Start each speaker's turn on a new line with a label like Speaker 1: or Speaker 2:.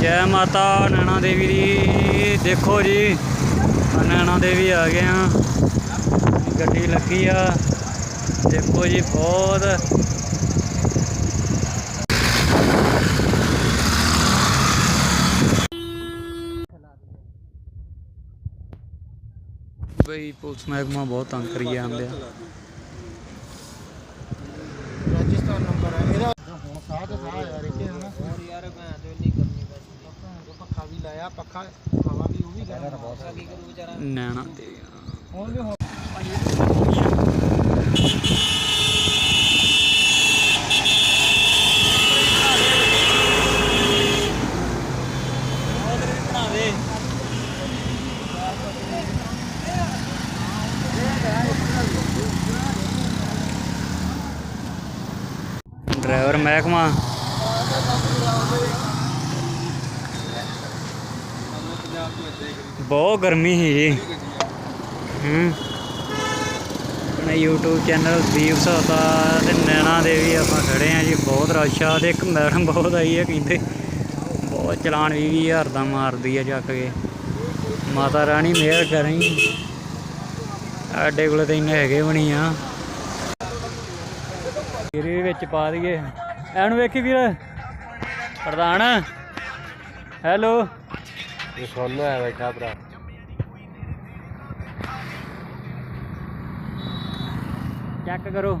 Speaker 1: ਜੈ ਮਾਤਾ ਨੈਣਾ ਦੇਵੀ ਦੀ। ਦੇਖੋ ਜੀ ਨੈਣਾ ਦੇਵੀ ਆ ਗਏ ਆ। ਗੱਡੀ ਲੱਗੀ ਆ। ਦੇਖੋ ਜੀ, ਬਹੁਤ। ਬਈ ਪੁਲਿਸ ਮਹਿਕਮਾ ਬਹੁਤ ਤੰਗ ਕਰੀ ਜਾਂਦੇ ਆ।
Speaker 2: ਰਾਜਸਥਾਨ ਨੰਬਰ ਹੈ ਇਹਦਾ ਹੁਣ ਸਾਹ ਤੇ ਸਾਹ ਯਾਰ ਇੱਥੇ ਹਨਾ ਲਾਇਆ ਪੱਖਾ ਹਵਾ ਵੀ ਉਹ ਵੀ ਗਰਮ।
Speaker 3: ਪਤਾ ਕੀ ਕਰੂ ਵਿਚਾਰਾ
Speaker 1: ਨੈਣਾ ਦੇਵੀ
Speaker 2: ਹੁਣ ਵੀ
Speaker 1: ਦੇ ਡਰਾਈਵਰ ਮਹਿਕਮਾ ਬਹੁਤ ਗਰਮੀ ਸੀ ਜੀ। ਹੂੰ। ਆਪਣੇ YouTube ਚੈਨਲ ਦੀਪ ਸਹਾਤਾ ਤੇ ਨੈਣਾ ਦੇਵੀ ਆਪਾਂ ਖੜੇ ਆ ਜੀ ਬਹੁਤ ਰਸ਼ ਆ ਤੇ ਇੱਕ ਮੈਡਮ ਬਹੁਤ ਆਈ ਹੈ ਕਹਿੰਦੇ ਬਹੁਤ ਚਲਾਨ 20000 ਦਾ ਮਾਰਦੀ ਆ ਚੱਕ ਕੇ। ਮਾਤਾ ਰਾਣੀ ਮਿਹਰ ਕਰੀ। ਸਾਡੇ ਕੋਲ ਤਾਂ ਇੰਨੇ ਹੈਗੇ ਵੀ ਨਹੀਂ ਆ। ਵੀ ਵਿੱਚ ਪਾ ਦਈਏ। ਐਨੂੰ ਵੇਖੀ ਵੀਰ। ਪ੍ਰਧਾਨ। ਹੈਲੋ।
Speaker 2: ਇਹ ਸੋਨੂ ਹੈ ਬੈਠਾ ਭਰਾ
Speaker 1: ਚੈੱਕ ਕਰੋ